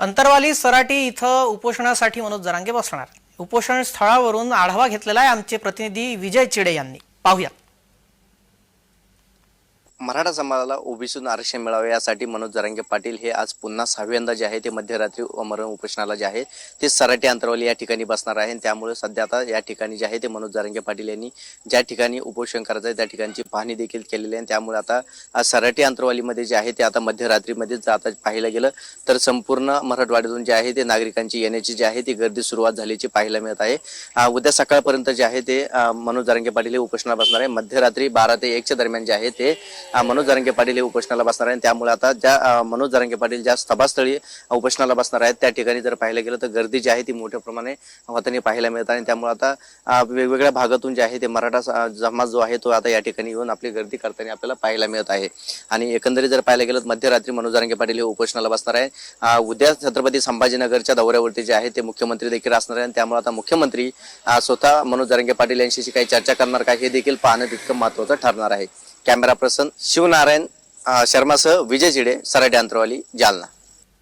अंतरवाली सराटी इथं उपोषणासाठी मनोज जरांगे बसणार. उपोषण स्थळावरून आढावा घेतलेला आहे आमचे प्रतिनिधी विजय चिडे यांनी. पाहूयात. मराठा समाजाला ओबीसीतून आरक्षण मिळावे यासाठी मनोज जरांगे पाटील हे आज पुन्हा सहाव्यांदा जे आहे ते मध्यरात्री मरण उपोषणाला जे आहे ते सराटे अंतरवाली या ठिकाणी बसणार आहे. आणि त्यामुळे सध्या आता या ठिकाणी जे आहे ते मनोज जरांगे पाटील यांनी ज्या ठिकाणी उपोषण करायचं आहे त्या ठिकाणची पाहणी देखील केलेली आहे. आणि त्यामुळे आता सराटे अंतरवालीमध्ये जे आहे ते आता मध्यरात्रीमध्ये आता पाहायला गेलं तर संपूर्ण मराठवाड्यातून जे आहे ते नागरिकांची येण्याची जी आहे ती गर्दी सुरुवात झाल्याची पाहायला मिळत आहे. उद्या सकाळपर्यंत जे आहे ते मनोज जरांगे पाटील हे उपोषणाला बसणार आहे. मध्यरात्री बारा ते एकच्या दरम्यान जे आहे ते मनोज जरंगे पाटील हे उपोषणाला बसणार आहे त्यामुळे आता ज्या मनोज जरंगे पाटील ज्या सभास्थळी उपोषणाला बसणार आहेत त्या ठिकाणी जर पाहायला गेलं तर गर्दी जी आहे ती मोठ्या प्रमाणे होताना पाहायला मिळत आहे. आणि त्यामुळे आता वेगवेगळ्या भागातून जे आहे ते मराठा समाज जो आहे तो आता या ठिकाणी येऊन आपली गर्दी करताना आपल्याला पाहायला मिळत आहे. आणि एकंदरीत जर पाहायला गेलं तर मध्यरात्री मनोज जरंगे पाटील हे उपोषणाला बसणार आहे उद्या छत्रपती संभाजीनगरच्या दौऱ्यावरती जे आहे ते मुख्यमंत्री देखील असणार आहे आणि त्यामुळे आता मुख्यमंत्री स्वतः मनोज जरंगे पाटील यांच्याशी काही चर्चा करणार का हे देखील पाहणं तितकं महत्वाचं ठरणार आहे. कॅमेरा पर्सन शिवनारायण शर्मासह विजय चिडे सराटे अंतरवाली जालना.